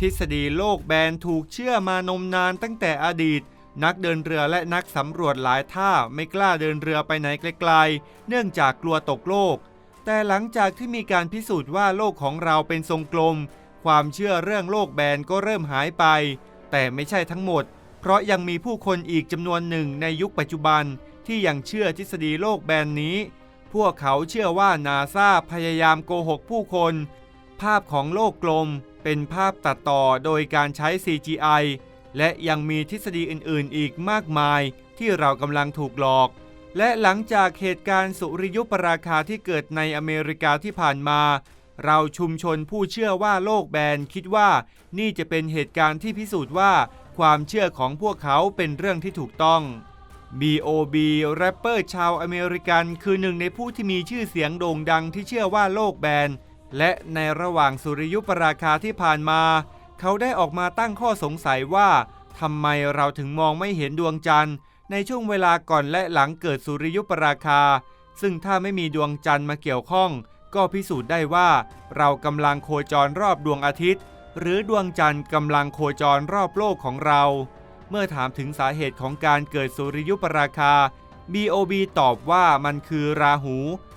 ทฤษฎีโลกแบนถูกเชื่อมานมนานตั้งแต่อดีต นักเดินเรือและนักสำรวจหลายท่าไม่กล้าเดินเรือไปไหนไกลๆ เนื่องจากกลัวตกโลก แต่หลังจากที่มีการพิสูจน์ว่าโลกของเราเป็นทรงกลม ความเชื่อเรื่องโลกแบนก็เริ่มหายไป แต่ไม่ใช่ทั้งหมด เพราะยังมีผู้คนอีกจำนวนหนึ่งในยุคปัจจุบันที่ยังเชื่อทฤษฎีโลกแบนนี้ พวกเขาเชื่อว่านาซาพยายามโกหกผู้คน ภาพของโลกกลม เป็นภาพตัดต่อโดยการใช้ CGI และยังมีทฤษฎีอื่นๆ อีกมากมายที่เรากำลังถูกหลอก และหลังจากเหตุการณ์สุริยุปราคาที่เกิดในอเมริกาที่ผ่านมา เราชุมชนผู้เชื่อว่าโลกแบนคิดว่านี่จะเป็นเหตุการณ์ที่พิสูจน์ว่า ความเชื่อของพวกเขาเป็นเรื่องที่ถูกต้อง B.O.B แรปเปอร์ชาวอเมริกัน คือหนึ่งในผู้ที่มีชื่อเสียงโด่งดังที่เชื่อว่าโลกแบน และในระหว่างสุริยุปราคาที่ผ่านมา เขาได้ออกมาตั้งข้อสงสัยว่าทำไมเราถึงมองไม่เห็นดวงจันทร์ ในช่วงเวลาก่อนและหลังเกิดสุริยุปราคา ซึ่งถ้าไม่มีดวงจันทร์มาเกี่ยวข้อง ก็พิสูจน์ได้ว่า เรากำลังโคจรรอบดวงอาทิตย์ หรือดวงจันทร์กำลังโคจรรอบโลกของเรา เมื่อถามถึงสาเหตุของการเกิดสุริยุปราคา BOB ตอบว่ามันคือราหู